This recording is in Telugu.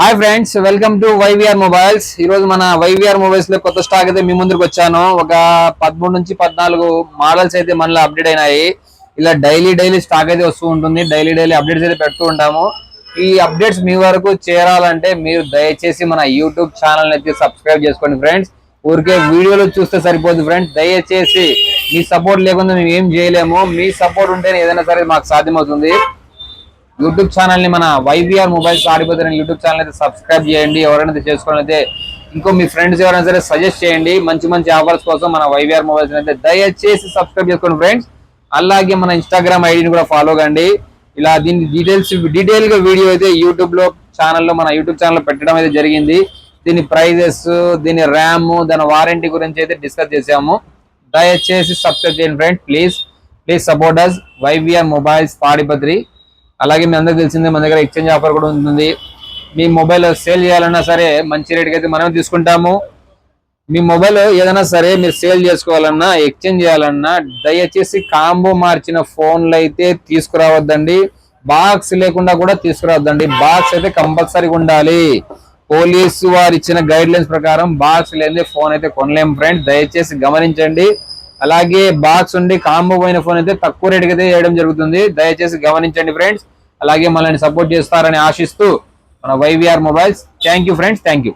Hi friends welcome to YVR mobiles. ఈరోజు మన వైవిఆర్ మొబైల్స్లో కొత్త స్టాక్ అయితే మీ ముందుకు వచ్చాను. ఒక పదమూడు నుంచి పద్నాలుగు మోడల్స్ అయితే మనలో అప్డేట్ అయినాయి. ఇలా డైలీ డైలీ స్టాక్ అయితే వస్తూ ఉంటుంది. డైలీ డైలీ అప్డేట్స్ అయితే పెడుతూ ఉంటాము. ఈ అప్డేట్స్ మీ వరకు చేరాలంటే మీరు దయచేసి మన యూట్యూబ్ ఛానల్ అయితే సబ్స్క్రైబ్ చేసుకోండి ఫ్రెండ్స్. ఊరికే వీడియోలు చూస్తే సరిపోదు ఫ్రెండ్స్. దయచేసి మీ సపోర్ట్ లేకుండా మేము ఏం చేయలేము. మీ సపోర్ట్ ఉంటేనే ఏదైనా సరే మాకు సాధ్యమవుతుంది. యూట్యూబ్ ఛానల్ని మన వైవిఆర్ మొబైల్స్ ఆడిపోతున్న యూట్యూబ్ ఛానల్ అయితే సబ్స్క్రైబ్ చేయండి. ఎవరైనా చేసుకోవడం అయితే ఇంకో మీ ఫ్రెండ్స్ ఎవరైనా సరే సజెస్ట్ చేయండి. మంచి మంచి ఆఫర్స్ కోసం మన వైవిఆర్ మొబైల్స్ అయితే దయచేసి సబ్స్క్రైబ్ చేసుకోండి ఫ్రెండ్స్. అలాగే మన ఇన్స్టాగ్రామ్ ఐడిని కూడా ఫాలో కండి. ఇలా దీని డీటెయిల్స్ డీటెయిల్గా వీడియో అయితే యూట్యూబ్లో ఛానల్లో మన యూట్యూబ్ ఛానల్ పెట్టడం అయితే జరిగింది. దీని ప్రైజెస్ దీని ర్యామ్ దాని వారంటీ గురించి అయితే డిస్కస్ చేసాము దయచేసి సబ్స్క్రైబ్ చేయండి friends. Please please support us YVR mobiles Tadipatri. అలాగే మీ అందరికి తెలిసిందే మన దగ్గర ఎక్స్చేంజ్ ఆఫర్ కూడా ఉంటుంది. మీ మొబైల్ సేల్ చేయాలన్నా సరే మంచి రేట్కి అయితే మనమే తీసుకుంటాము. మీ మొబైల్ ఏదైనా సరే మీరు సేల్ చేసుకోవాలన్నా ఎక్స్చేంజ్ చేయాలన్నా దయచేసి కాంబో మార్చిన ఫోన్లు అయితే తీసుకురావద్దండి. బాక్స్ లేకుండా కూడా తీసుకురావద్దండి. బాక్స్ అయితే కంపల్సరీగా ఉండాలి. పోలీసు వారు ఇచ్చిన గైడ్ లైన్స్ ప్రకారం బాక్స్ లేని ఫోన్ అయితే కొనలేము ఫ్రెండ్ దయచేసి గమనించండి. అలాగే బాక్స్ ఉండి కాంబో పోయిన ఫోన్ అయితే తక్కువ రేటుకి అయితే వేయడం జరుగుతుంది. దయచేసి గమనించండి ఫ్రెండ్స్ అలాగే మనల్ని సపోర్ట్ చేస్తారని ఆశిస్తూ మన YVR mobiles thank you friends thank you